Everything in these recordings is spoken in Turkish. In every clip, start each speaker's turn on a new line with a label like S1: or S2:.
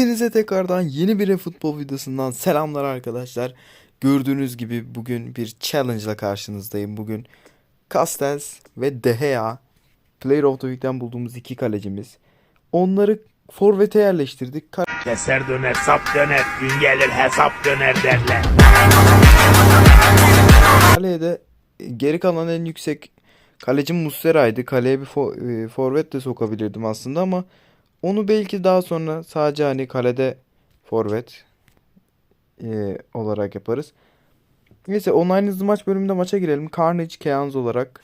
S1: Hepinize tekrardan yeni bir futbol videosundan selamlar arkadaşlar. Gördüğünüz gibi bugün bir challenge ile karşınızdayım. Bugün Castells ve De Gea Player of the Week'ten bulduğumuz iki kalecimiz. Onları forvete yerleştirdik.
S2: Keser döner, sap döner, gün gelir hesap döner derler.
S1: Kaleye de geri kalan en yüksek kalecim Muslera'ydı. Kaleye bir fo- e, forvet de sokabilirdim aslında ama onu belki daha sonra sadece hani kalede forvet e, olarak yaparız. Neyse online hızlı maç bölümünde maça girelim. Carnage Keans olarak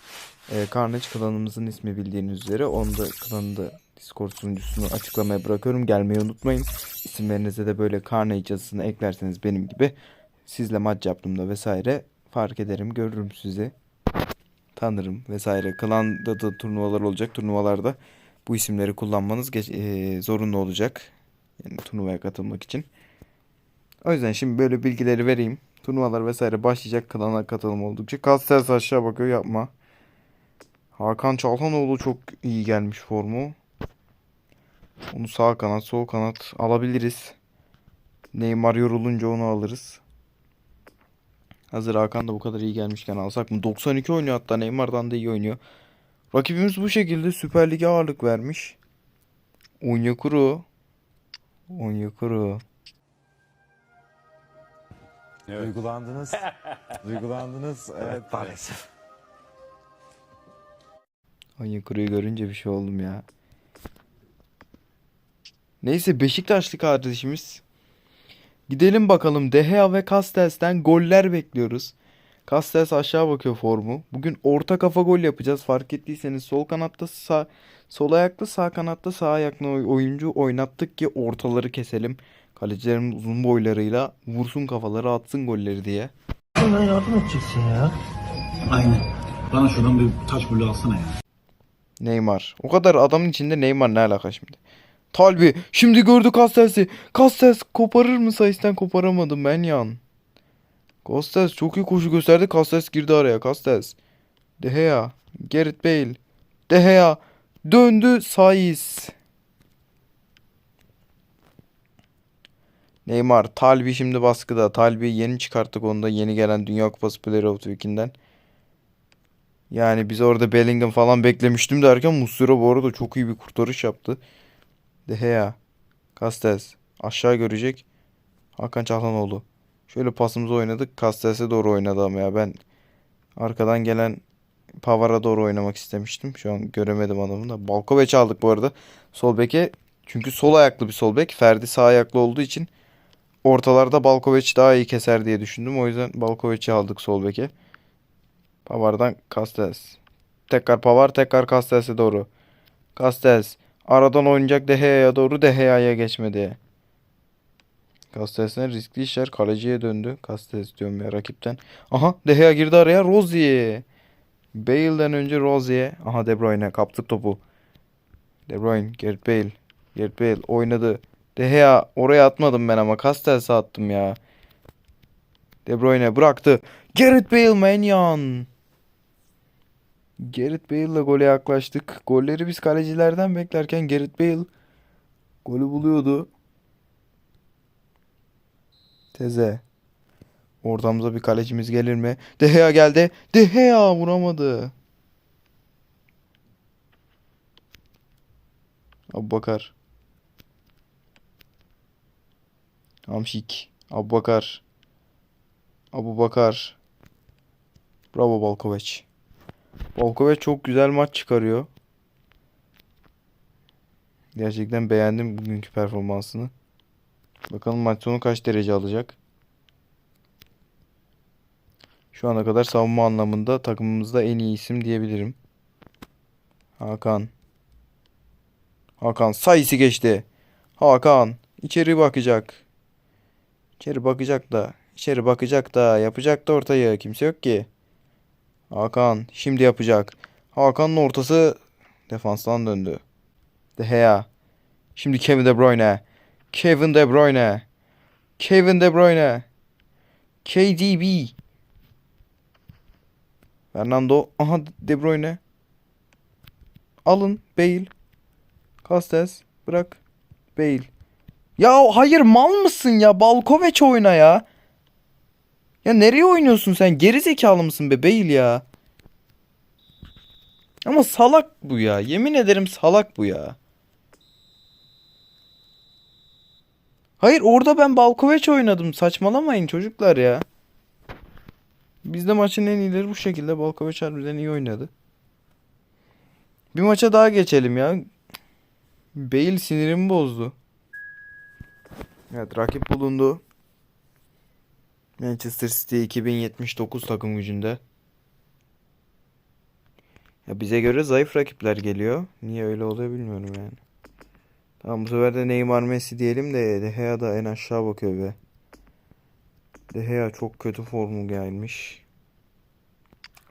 S1: e, Carnage klanımızın ismi bildiğiniz üzere. Onu da klanında Discord sunucusunu açıklamaya bırakıyorum. Gelmeyi unutmayın. İsimlerinize de böyle Carnage yazısını eklerseniz benim gibi sizle maç yaptığımda vesaire fark ederim, görürüm sizi. Tanırım vesaire. Klanda da turnuvalar olacak. Turnuvalarda bu isimleri kullanmanız geç- eee, zorunlu olacak. Yani turnuvaya katılmak için. O yüzden şimdi böyle bilgileri vereyim. Turnuvalar vesaire başlayacak. Klana katılım oldukça. Castells aşağı bakıyor yapma. Hakan Çalhanoğlu çok iyi gelmiş formu. Onu sağ kanat, sol kanat alabiliriz. Neymar yorulunca onu alırız. Hazır Hakan da bu kadar iyi gelmişken alsak mı? 92 oynuyor hatta Neymar'dan da iyi oynuyor. Rakibimiz bu şekilde Süper Lig'e ağırlık vermiş. Onyekuru. Onyekuru.
S3: Duygulandınız. Duygulandınız. Evet maalesef.
S1: Onyekuru'yu görünce bir şey oldum ya. Neyse Beşiktaşlı kardeşimiz. Gidelim bakalım De Gea ve Castells'ten goller bekliyoruz. Castells aşağı bakıyor formu. Bugün orta kafa gol yapacağız. Fark ettiyseniz sol kanatta sağ sol ayaklı sağ kanatta sağ ayaklı oy- oyuncu oynattık ki ortaları keselim. Kalecilerimiz uzun boylarıyla vursun kafaları atsın golleri diye.
S4: Bana yardım edeceksin ya.
S5: Aynen. Bana şuradan bir taş bulu alsana ya.
S1: Neymar. O kadar adamın içinde Neymar ne alaka şimdi? Talbi şimdi gördü Castells'i. Castells koparır mı sayısından koparamadım ben yan. Castells çok iyi koşu gösterdi. Castells girdi araya. Castells. De Gea. Gareth Bale. De Gea. Döndü Saiz. Neymar. Talbi şimdi baskıda. Talbi yeni çıkarttık onda. Yeni gelen Dünya Kupası Player of Week'inden. Yani biz orada Bellingham falan beklemiştim derken Muslera bu arada çok iyi bir kurtarış yaptı. De Gea. Castells. Aşağı görecek. Hakan Çalhanoğlu. Şöyle pasımızı oynadık. Castells'e doğru oynadı ama ya ben arkadan gelen Pavar'a doğru oynamak istemiştim. Şu an göremedim adamı da. Balkoveç aldık bu arada. Sol beke. Çünkü sol ayaklı bir sol bek. Ferdi sağ ayaklı olduğu için ortalarda Balkoveç daha iyi keser diye düşündüm. O yüzden Balkoveç'i aldık sol beke. Pavar'dan Castells. Tekrar Pavar, tekrar Castells'e doğru. Castells. Aradan oynayacak De Gea'ya doğru De Gea'ya geçmedi. Castells'in riskli işler kaleciye döndü. Castells diyorum ya rakipten. Aha De girdi araya. Rozier. Bale'den önce Rozier. Aha De Bruyne kaptık topu. De Bruyne, Gareth Bale. Gareth Bale oynadı. De oraya atmadım ben ama Castells'e attım ya. De Bruyne bıraktı. Gareth Bale manyan. Gareth Bale'la gole yaklaştık. Golleri biz kalecilerden beklerken Gareth Bale golü buluyordu. Teze. Ortamıza bir kalecimiz gelir mi? De Gea geldi. De Gea vuramadı. Abubakar. Hamşik. Abubakar. Abubakar. Bravo Balkoveç. Balkoveç çok güzel maç çıkarıyor. Gerçekten beğendim bugünkü performansını. Bakalım maç sonu kaç derece alacak. Şu ana kadar savunma anlamında takımımızda en iyi isim diyebilirim. Hakan. Hakan sayısı geçti. Hakan içeri bakacak. İçeri bakacak da. içeri bakacak da. Yapacak da ortayı. Kimse yok ki. Hakan şimdi yapacak. Hakan'ın ortası defanstan döndü. De Gea. Şimdi Kevin De Bruyne. Kevin De Bruyne. Kevin De Bruyne. KDB. Fernando. Aha De Bruyne. Alın. Bale. Castells. Bırak. Bale. Ya hayır mal mısın ya? Balkoveç oyna ya. Ya nereye oynuyorsun sen? Geri zekalı mısın be Bale ya? Ama salak bu ya. Yemin ederim salak bu ya. Hayır orada ben Balkoveç oynadım. Saçmalamayın çocuklar ya. Bizde maçın en iyileri bu şekilde. Balkoveç harbiden iyi oynadı. Bir maça daha geçelim ya. Bale sinirimi bozdu. Evet rakip bulundu. Manchester City 2079 takım gücünde. Ya bize göre zayıf rakipler geliyor. Niye öyle oluyor bilmiyorum yani. Tamam bu sefer de Neymar Messi diyelim de De Gea da en aşağı bakıyor be. De Gea çok kötü formu gelmiş.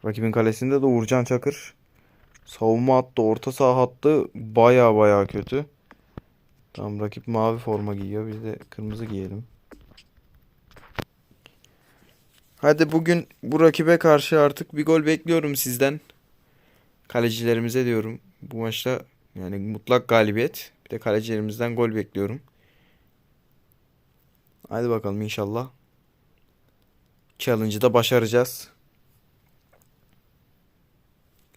S1: Rakibin kalesinde de Uğurcan Çakır. Savunma hattı, orta saha hattı baya baya kötü. Tamam rakip mavi forma giyiyor. Biz de kırmızı giyelim. Hadi bugün bu rakibe karşı artık bir gol bekliyorum sizden. Kalecilerimize diyorum. Bu maçta yani mutlak galibiyet. Bir de kalecilerimizden gol bekliyorum. Hadi bakalım inşallah. Challenge'ı da başaracağız.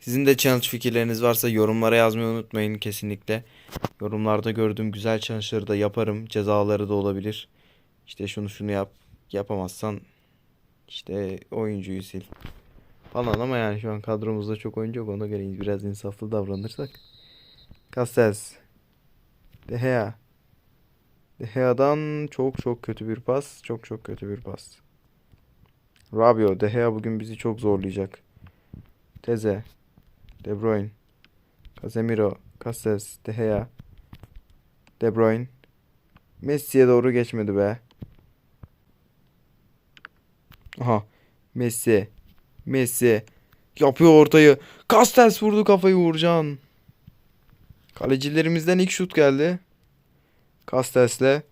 S1: Sizin de challenge fikirleriniz varsa yorumlara yazmayı unutmayın kesinlikle. Yorumlarda gördüğüm güzel challenge'ları da yaparım. Cezaları da olabilir. İşte şunu şunu yap. Yapamazsan işte oyuncuyu sil. Falan ama yani şu an kadromuzda çok oyuncu yok. Ona göre biraz insaflı davranırsak. Castells. De Gea. Çok çok kötü bir pas. Çok çok kötü bir pas. Rabiot. De bugün bizi çok zorlayacak. Teze. De Bruyne. Casemiro. Castells. De Gea. De Bruyne. Messi'ye doğru geçmedi be. Aha. Messi. Messi. Yapıyor ortayı. Castells vurdu kafayı Uğurcan. Kalecilerimizden ilk şut geldi. Castells'le.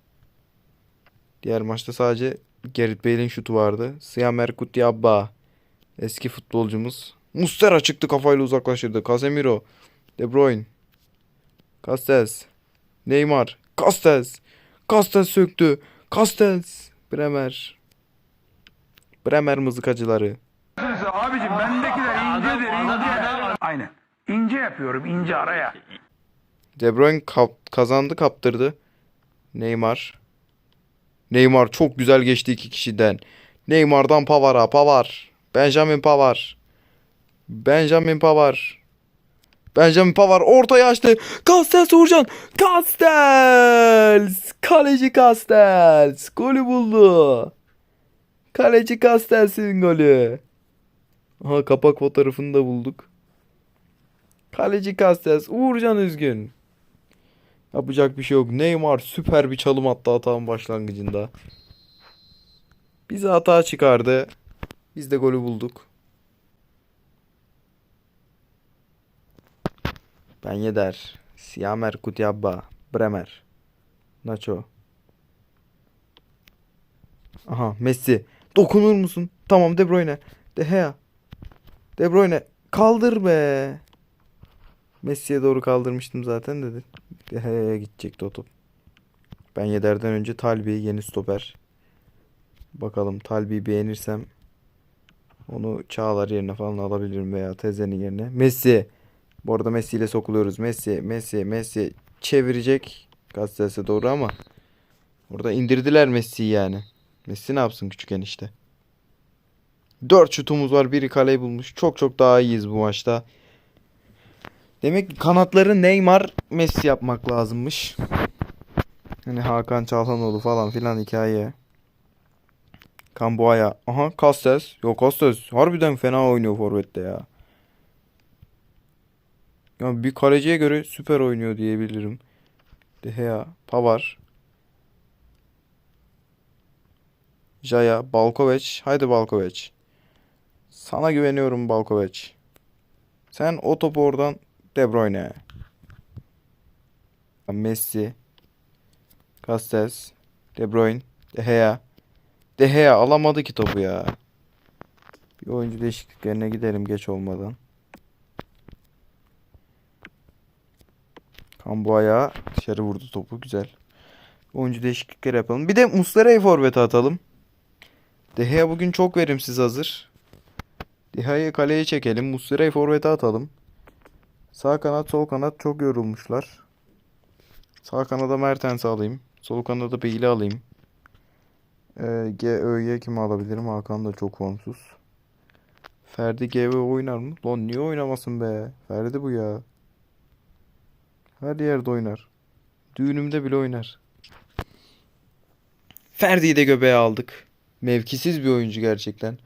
S1: Diğer maçta sadece Gareth Bale'in şutu vardı. Siamer Kutiabba. Eski futbolcumuz. Mustera çıktı kafayla uzaklaştırdı. Casemiro. De Bruyne. Castells. Neymar. Castells. Castells söktü. Castells. Bremer. Bremer mızıkacıları.
S2: Abicim bendekiler incedir ince. Aynen. İnce yapıyorum ince araya.
S1: De Bruyne kap- kazandı kaptırdı. Neymar. Neymar çok güzel geçti iki kişiden. Neymar'dan Pavar'a Pavar. Benjamin Pavar. Benjamin Pavar. Benjamin Pavar ortaya açtı. Castells Uğurcan. Castells. Kaleci Castells. Golü buldu. Kaleci Castells'in golü. Aha kapak fotoğrafını da bulduk. Kaleci Castells. Uğurcan üzgün. Yapacak bir şey yok. Neymar süper bir çalım attı atağın başlangıcında. Bize hata çıkardı. Biz de golü bulduk. Ben Yedder. Siamer Kutiabba. Bremer. Nacho. Aha Messi. Dokunur musun? Tamam De Bruyne. De Gea. De Bruyne. Kaldır be. Messi'ye doğru kaldırmıştım zaten dedi. De Gea'ya gidecekti o top. Ben Yeder'den önce Talbi yeni stoper. Bakalım Talbi'yi beğenirsem onu Çağlar yerine falan alabilirim veya Teze'nin yerine. Messi. Bu arada Messi ile sokuluyoruz. Messi, Messi, Messi çevirecek Castells'e doğru ama orada indirdiler Messi'yi yani. Messi ne yapsın küçük enişte. 4 şutumuz var. Biri kaleyi bulmuş. Çok çok daha iyiyiz bu maçta. Demek ki kanatları Neymar, Messi yapmak lazımmış. Hani Hakan Çalhanoğlu falan filan hikaye. Kamboaya. Aha Castells. Yok Castells. Harbiden fena oynuyor forvette ya. Ya bir kaleciye göre süper oynuyor diyebilirim. De Gea, Pavar. Jaya, Balkoveç. Haydi Balkoveç. Sana güveniyorum Balkoveç. Sen o topu oradan De Bruyne. Messi. Castells. De Bruyne. De Gea. De Gea alamadı ki topu ya. Bir oyuncu değişikliklerine gidelim geç olmadan. Kambuaya dışarı vurdu topu güzel. Oyuncu değişiklikleri yapalım. Bir de Muslera'yı forvete atalım. De Gea bugün çok verimsiz hazır. De Gea'yı kaleye çekelim. Muslera'yı forvete atalım. Sağ kanat sol kanat çok yorulmuşlar. Sağ kanada Mertens'i alayım. Sol kanada Bale'i alayım. Ee, GÖ'ye kimi alabilirim? Hakan da çok formsuz. Ferdi GV oynar mı? Lan niye oynamasın be? Ferdi bu ya. Her yerde oynar. Düğünümde bile oynar. Ferdi'yi de göbeğe aldık. Mevkisiz bir oyuncu gerçekten.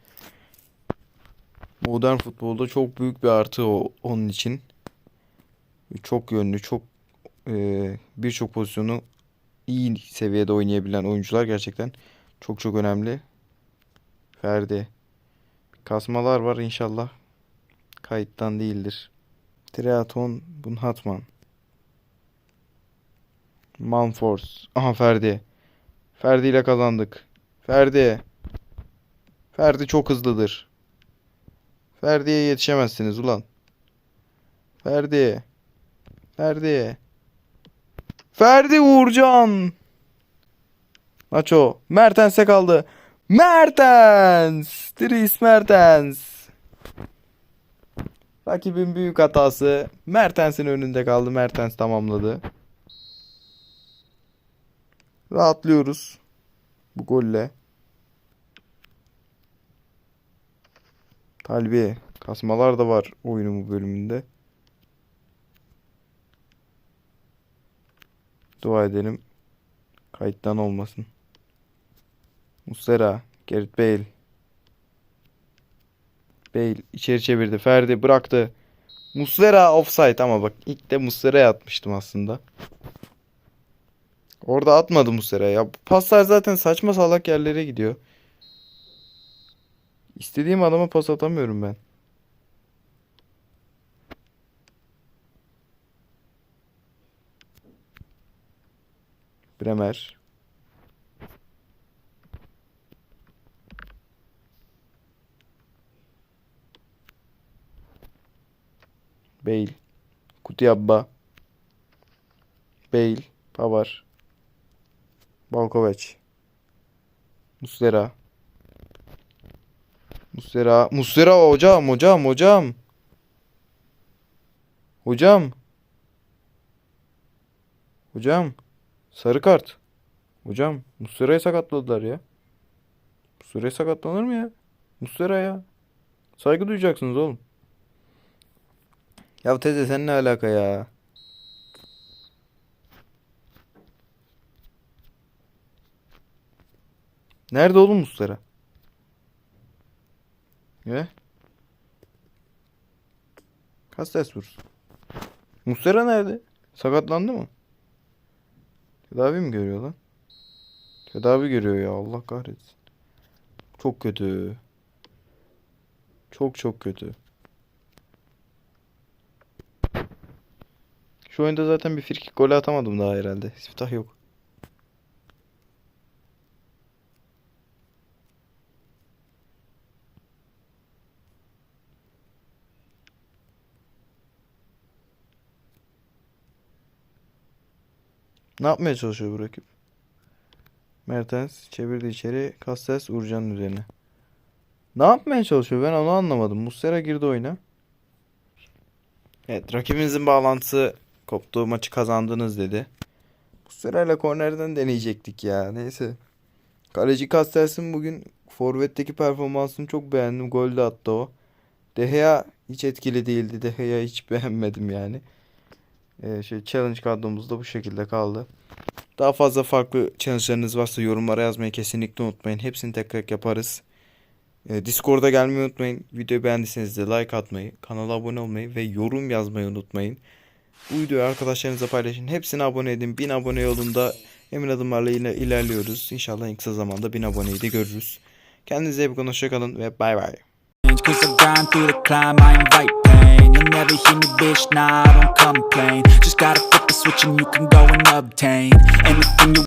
S1: Modern futbolda çok büyük bir artı o onun için. Çok yönlü, çok e, birçok pozisyonu iyi seviyede oynayabilen oyuncular gerçekten çok çok önemli. Ferdi. Kasmalar var inşallah. Kayıttan değildir. Triaton Bunhatman. Manfors. Aha Ferdi. Ferdi ile kazandık. Ferdi. Ferdi çok hızlıdır. Ferdi'ye yetişemezsiniz ulan. Ferdi. Ferdi. Ferdi Uğurcan. Nacho. Mertens'e kaldı. Mertens. Dries Mertens. Rakibin büyük hatası. Mertens'in önünde kaldı. Mertens tamamladı. Rahatlıyoruz. Bu golle. Talbi. Kasmalar da var oyunun bu bölümünde. Dua edelim. Kayıttan olmasın. Muslera. Gerrit Bale. Bale içeri çevirdi. Ferdi bıraktı. Muslera offside ama bak ilk de Muslera'ya atmıştım aslında. Orada atmadı Muslera ya. Paslar zaten saçma salak yerlere gidiyor. İstediğim adama pas atamıyorum ben. Bremer. Bale. Kutiyabba. Bale. Pavar. Balkoveç. Muslera. Muslera. Muslera hocam hocam hocam. Hocam. Hocam. Sarı kart. Hocam. Muslera'yı sakatladılar ya. Muslera sakatlanır mı ya? Muslera ya. Saygı duyacaksınız oğlum. Ya teyze sen ne alaka ya? Nerede oğlum Muslera? Ne? Kastes vursun. Muslera nerede? Sakatlandı mı? Tedavi mi görüyor lan? Tedavi görüyor ya Allah kahretsin. Çok kötü. Çok çok kötü. Şu oyunda zaten bir frikik golü atamadım daha herhalde. Siftah yok. Ne yapmaya çalışıyor bu rakip? Mertens çevirdi içeri. Kastes Urcan'ın üzerine. Ne yapmaya çalışıyor? Ben onu anlamadım. Muslera girdi oyuna. Evet rakibinizin bağlantısı koptu. Maçı kazandınız dedi. Muslera ile kornerden deneyecektik ya. Neyse. Kaleci Kastels'in bugün forvetteki performansını çok beğendim. Gol de attı o. De Gea hiç etkili değildi. De Gea'yı hiç beğenmedim yani. Ee, şey challenge kadromuz da bu şekilde kaldı. Daha fazla farklı challenge'larınız varsa yorumlara yazmayı kesinlikle unutmayın. Hepsini tekrar yaparız. Ee, Discord'a gelmeyi unutmayın. Videoyu beğendiyseniz de like atmayı, kanala abone olmayı ve yorum yazmayı unutmayın. Bu videoyu arkadaşlarınızla paylaşın. Hepsine abone edin. 1000 abone yolunda emin adımlarla ile ilerliyoruz. İnşallah en kısa zamanda 1000 aboneyi de görürüz. Kendinize iyi bakın. Hoşçakalın ve bay bay.
S6: You'll never hear me, bitch, nah, I don't complain. Just gotta flip the switch and you can go and obtain Anything you